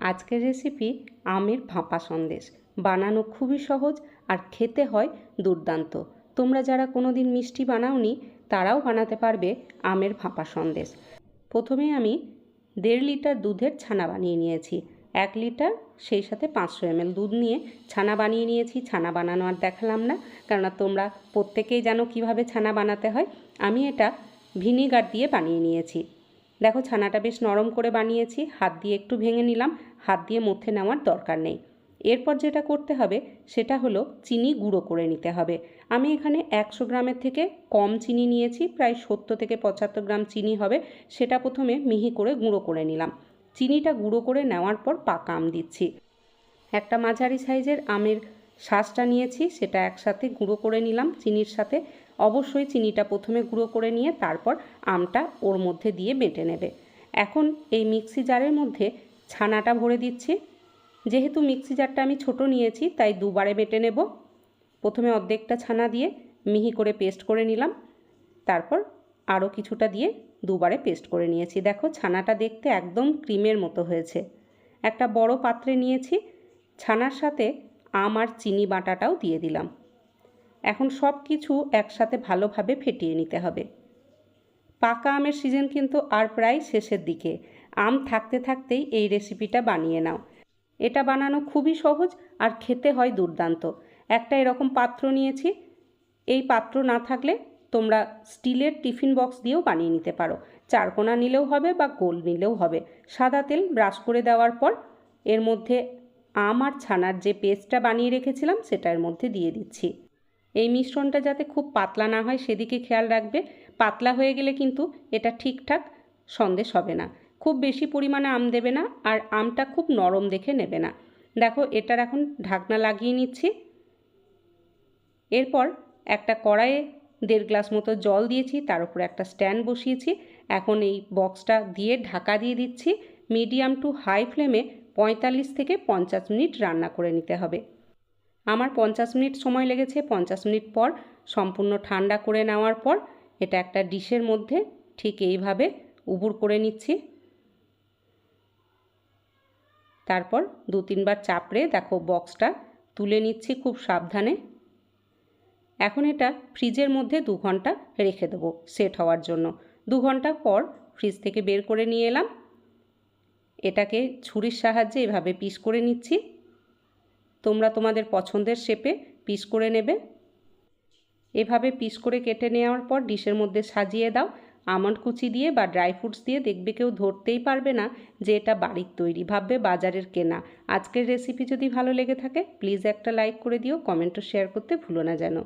আজকের রেসিপি আমের ভাপা সন্দেশ। বানানো খুবই সহজ আর খেতে হয় দুর্দান্ত। তোমরা যারা কোনো দিন মিষ্টি বানাওনি, তারাও বানাতে পারবে আমের ভাপা সন্দেশ। প্রথমে আমি দেড় লিটার দুধের ছানা বানিয়ে নিয়েছি। এক লিটার, সেই সাথে পাঁচশো এমএল দুধ নিয়ে ছানা বানিয়ে নিয়েছি। ছানা বানানো আর দেখালাম না, কেননা তোমরা প্রত্যেকেই জানো কীভাবে ছানা বানাতে হয়। আমি এটা ভিনিগার দিয়ে বানিয়ে নিয়েছি। দেখো ছানাটা বেশ নরম করে বানিয়েছি, হাত দিয়ে একটু ভেঙে নিলাম, হাত দিয়ে মধ্যে নেওয়ার দরকার নেই। এরপর যেটা করতে হবে, সেটা হলো চিনি গুঁড়ো করে নিতে হবে। আমি এখানে একশো গ্রামের থেকে কম চিনি নিয়েছি, প্রায় সত্তর থেকে পঁচাত্তর গ্রাম চিনি হবে, সেটা প্রথমে মিহি করে গুঁড়ো করে নিলাম। চিনিটা গুঁড়ো করে নেওয়ার পর পাকা আম দিচ্ছি। একটা মাঝারি সাইজের আমের শ্বাসটা নিয়েছি, সেটা একসাথে গুঁড়ো করে নিলাম চিনির সাথে। অবশ্যই চিনিটা প্রথমে গুঁড়ো করে নিয়ে তারপর আমটা ওর মধ্যে দিয়ে বেটে নেবে। এখন এই মিক্সি জারের মধ্যে ছানাটা ভরে দিচ্ছি। যেহেতু মিক্সি জারটা আমি ছোট নিয়েছি, তাই দুবারে বেটে নেব। প্রথমে অর্ধেকটা ছানা দিয়ে মিহি করে পেস্ট করে নিলাম। তারপর আরও কিছুটা দিয়ে দুবারে পেস্ট করে নিয়েছি। দেখো, ছানাটা দেখতে একদম ক্রিমের মতো হয়েছে। একটা বড় পাত্রে নিয়েছি। ছানার সাথে আম আর চিনি বাটাটাও দিয়ে দিলাম। এখন সব কিছু একসাথে ভালোভাবে ফেটিয়ে নিতে হবে। পাকা আমের সিজন কিন্তু আর প্রায় শেষের দিকে। আম থাকতে থাকতেই এই রেসিপিটা বানিয়ে নাও। এটা বানানো খুবই সহজ আর খেতে হয় দুর্দান্ত। একটা এরকম পাত্র নিয়েছি। এই পাত্র না থাকলে তোমরা স্টিলের টিফিন বক্স দিয়েও বানিয়ে নিতে পারো। চারকোনা নিলেও হবে বা গোল নিলেও হবে। সাদা তেল ব্রাশ করে দেওয়ার পর এর মধ্যে আম আর ছানার যে পেস্টটা বানিয়ে রেখেছিলাম সেটা এর মধ্যে দিয়ে দিচ্ছি। এই মিশ্রণটা যাতে খুব পাতলা না হয় সেদিকে খেয়াল রাখবে। পাতলা হয়ে গেলে কিন্তু এটা ঠিকঠাক সন্দেশ হবে না। খুব বেশি পরিমাণে আম দেবে না আর আমটা খুব নরম দেখে নেবে না। দেখো, এটার এখন ঢাকনা লাগিয়ে নিচ্ছি। এরপর একটা কড়াইয়ে দেড় গ্লাস মতো জল দিয়েছি, তার উপরে একটা স্ট্যান্ড বসিয়েছি। এখন এই বক্সটা দিয়ে ঢাকা দিয়ে দিচ্ছি। মিডিয়াম টু হাই ফ্লেমে পঁয়তাল্লিশ থেকে পঞ্চাশ মিনিট রান্না করে নিতে হবে। আমার পঞ্চাশ মিনিট সময় লেগেছে, পঞ্চাশ মিনিট পর সম্পূর্ণ ঠান্ডা করে নেওয়ার পর এটা একটা ডিশের মধ্যে ঠিক এইভাবে উবুর করে নিচ্ছি। তারপর দু তিনবার চাপড়ে দেখো বক্সটা তুলে নিচ্ছি খুব সাবধানে। এখন এটা ফ্রিজের মধ্যে দু ঘণ্টা রেখে দেবো সেট হওয়ার জন্য। দু ঘণ্টা পর ফ্রিজ থেকে বের করে নিয়ে এলাম। এটাকে ছুরির সাহায্যে এভাবে পিস করে নিচ্ছি। তোমরা তোমাদের পছন্দের শেপে পিস করে নেবে। এভাবে পিস করে কেটে নেওয়ার পর ডিশের মধ্যে সাজিয়ে দাও। আমন্ড কুচি দিয়ে বা ড্রাই ফ্রুটস দিয়ে দেখবে কেউ ধরতেই পারবে না যে এটা বাড়ির তৈরি, ভাববে বাজারের কেনা। আজকের রেসিপি যদি ভালো লেগে থাকে প্লিজ একটা লাইক করে দিও কমেন্টও শেয়ার করতে ভুলো না যেন।